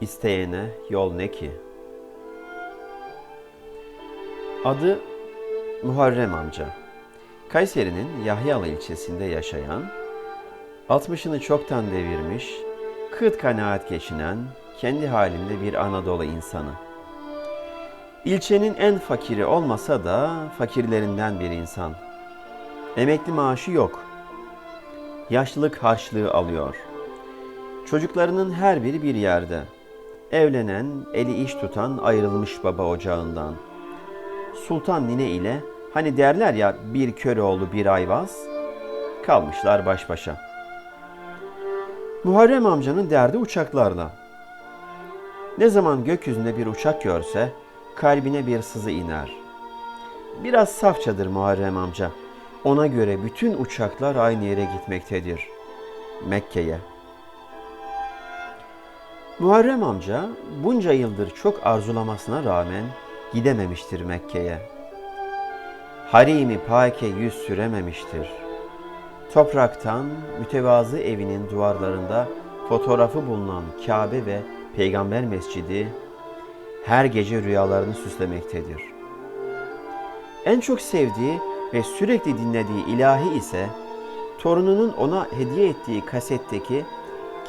İsteyene yol ne ki? Adı Muharrem amca. Kayseri'nin Yahyalı ilçesinde yaşayan, 60'ını çoktan devirmiş, kıt kanaat geçinen, kendi halinde bir Anadolu insanı. İlçenin en fakiri olmasa da fakirlerinden bir insan. Emekli maaşı yok. Yaşlılık harçlığı alıyor. Çocuklarının her biri bir yerde. Evlenen, eli iş tutan ayrılmış baba ocağından. Sultan nine ile hani derler ya bir Köroğlu bir Ayvaz kalmışlar baş başa. Muharrem amcanın derdi uçaklarla. Ne zaman gökyüzünde bir uçak görse kalbine bir sızı iner. Biraz safçadır Muharrem amca. Ona göre bütün uçaklar aynı yere gitmektedir. Mekke'ye. Muharrem amca bunca yıldır çok arzulamasına rağmen gidememiştir Mekke'ye. Harimi pake yüz sürememiştir. Topraktan mütevazı evinin duvarlarında fotoğrafı bulunan Kabe ve Peygamber Mescidi her gece rüyalarını süslemektedir. En çok sevdiği ve sürekli dinlediği ilahi ise torununun ona hediye ettiği kasetteki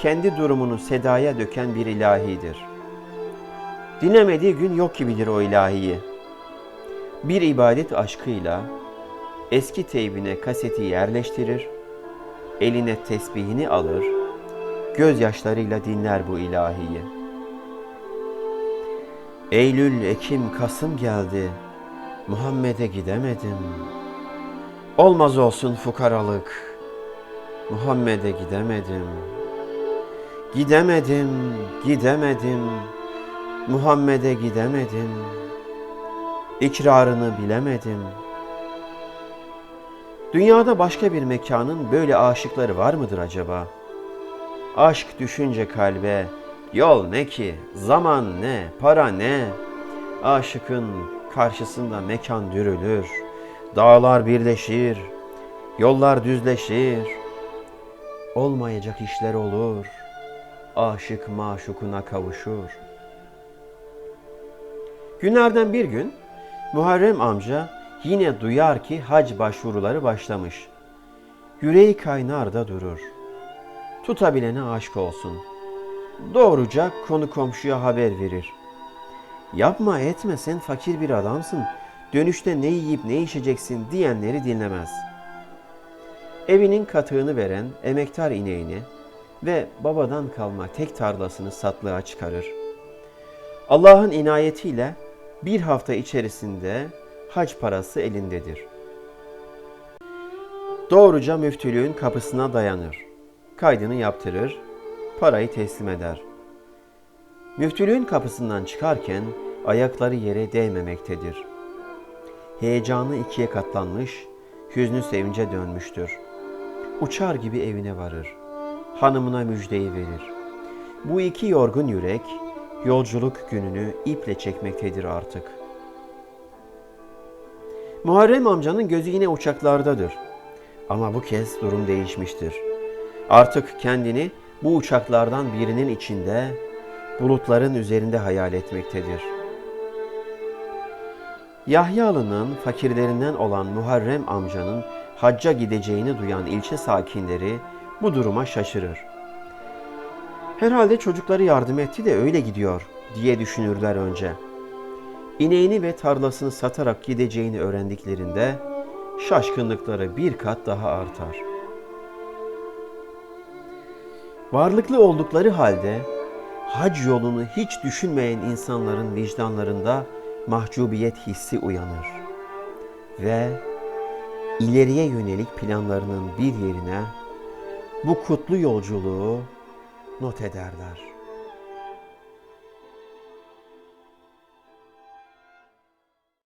kendi durumunu sedaya döken bir ilahidir. Dinlemediği gün yok gibidir o ilahiyi. Bir ibadet aşkıyla eski teybine kaseti yerleştirir, eline tesbihini alır, gözyaşlarıyla dinler bu ilahiyi. Eylül, Ekim, Kasım geldi. Muhammed'e gidemedim. Olmaz olsun fukaralık. Muhammed'e gidemedim. Gidemedim, gidemedim. Muhammed'e gidemedim. İkrarını bilemedim. Dünyada başka bir mekanın böyle aşıkları var mıdır acaba? Aşk düşünce kalbe, yol ne ki, zaman ne, para ne? Aşıkın karşısında mekan dürülür, dağlar birleşir, yollar düzleşir. Olmayacak işler olur, aşık maşukuna kavuşur. Günlerden bir gün Muharrem amca yine duyar ki hac başvuruları başlamış. Yüreği kaynar da durur. Tutabilene aşk olsun. Doğruca konu komşuya haber verir. Yapma etme sen fakir bir adamsın. Dönüşte ne yiyip ne içeceksin diyenleri dinlemez. Evinin katığını veren emektar ineğini ve babadan kalma tek tarlasını satlığa çıkarır. Allah'ın inayetiyle bir hafta içerisinde hac parası elindedir. Doğruca müftülüğün kapısına dayanır. Kaydını yaptırır, parayı teslim eder. Müftülüğün kapısından çıkarken ayakları yere değmemektedir. Heyecanı ikiye katlanmış, hüznü sevince dönmüştür. Uçar gibi evine varır. Hanımına müjdeyi verir. Bu iki yorgun yürek yolculuk gününü iple çekmektedir artık. Muharrem amcanın gözü yine uçaklardadır. Ama bu kez durum değişmiştir. Artık kendini bu uçaklardan birinin içinde, bulutların üzerinde hayal etmektedir. Yahyalı'nın fakirlerinden olan Muharrem amcanın hacca gideceğini duyan ilçe sakinleri bu duruma şaşırır. Herhalde çocukları yardım etti de öyle gidiyor diye düşünürler önce. İneğini ve tarlasını satarak gideceğini öğrendiklerinde şaşkınlıkları bir kat daha artar. Varlıklı oldukları halde hac yolunu hiç düşünmeyen insanların vicdanlarında mahcubiyet hissi uyanır ve ileriye yönelik planlarının bir yerine bu kutlu yolculuğu not ederler.